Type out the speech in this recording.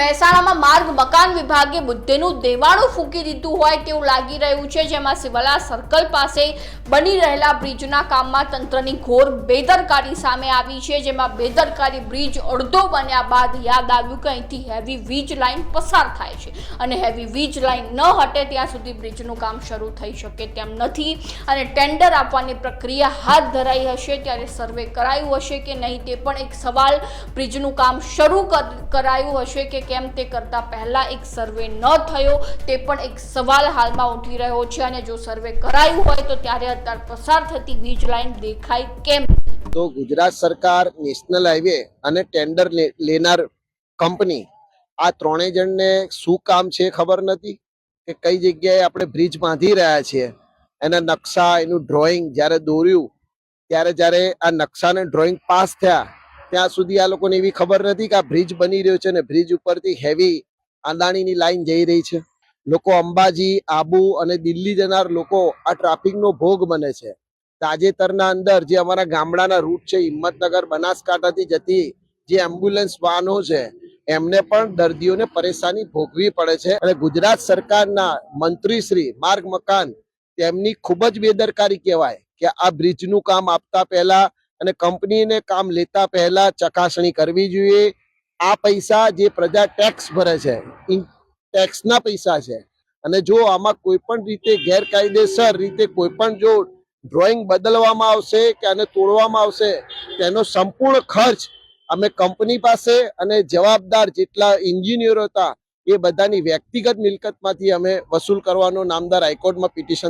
મહેસાણામાં માર્ગ, મકાન વિભાગે બુદ્ધેનું દેવાણું ફૂંકી દીધું હોય તેવું લાગી રહ્યું છે, જેમાં સિવલા સર્કલ પાસે બની રહેલા બ્રિજના કામમાં તંત્રની ઘોર બેદરકારી સામે આવી છે, જેમાં બેદરકારી બ્રિજ અડધો બન્યા બાદ યાદ આવ્યું કે અહીંથી હેવી વીજ લાઇન પસાર થાય છે અને હેવી વીજ લાઇન ન હટે ત્યાં સુધી બ્રિજનું કામ શરૂ થઈ શકે તેમ નથી અને ટેન્ડર આપવાની પ્રક્રિયા હાથ ધરાઈ હશે ત્યારે સર્વે કરાયું હશે કે નહીં તે પણ એક સવાલ. બ્રિજનું કામ શરૂ કર- કરાયું હશે કે કેમ તે કરતા પહેલા એક સર્વે ન થયો તે પણ એક સવાલ હાલમાં ઉઠી રહ્યો છે અને જો સર્વે કરાયું હોય તો ત્યારે અત્યારે પસાર થતી વીજ લાઇન દેખાય કેમ? તો ગુજરાત સરકાર, નેશનલ હાઈવે અને ટેન્ડર લેનાર કંપની આ ત્રણેય જણને શું કામ છે ખબર નથી? કે કઈ જગ્યાએ આપણે બ્રિજ બાંધી રહ્યા છીએ? એના નકશા, એનું ડ્રોઈંગ જ્યારે દોર્યું, ત્યારે જ્યારે આ નકશાને ડ્રોઈંગ પાસ થયા ત્યાં સુધી આ લોકોને એવી ખબર નથી કે આ બ્રિજ બની રહ્યો છે અને બ્રિજ ઉપરથી હેવી અદાણીની લાઈન જઈ રહી છે. લોકો અંબાજી, આબુ અને દિલ્હી જનાર લોકો આ ટ્રાફિકનો ભોગ બને છે. તાજેતરના અંદર જે અમારા ગામડાના રૂટ છે, હિંમતનગર, બનાસકાંઠાથી જતી જે એમ્બ્યુલન્સ વાહનો છે, એમને પણ દર્દીઓને પરેશાની ભોગવી પડે છે. અને ગુજરાત સરકારના મંત્રી શ્રી માર્ગ મકાન તેમની ખૂબ જ બેદરકારી કહેવાય કે આ બ્રિજનું કામ આપતા પહેલા અને કંપનીને કામ લેતા પહેલા ચકાસણી કરવી જોઈએ. આ પૈસા જે પ્રજા ટેક્સ ભરે છે ટેક્સના પૈસા છે. અને જો આમાં કોઈ પણ રીતે ગેરકાયદેસર રીતે કોઈ પણ જો ડ્રોઈંગ બદલવામાં આવશે કે આને તોડવામાં આવશે, તેનો સંપૂર્ણ ખર્ચ અમે કંપની પાસે અને જવાબદાર જેટલા એન્જિનિયરો હતા, એ બધાની વ્યક્તિગત મિલકતમાંથી અમે વસૂલ કરવાનો નામદાર હાઈકોર્ટમાં પિટિશન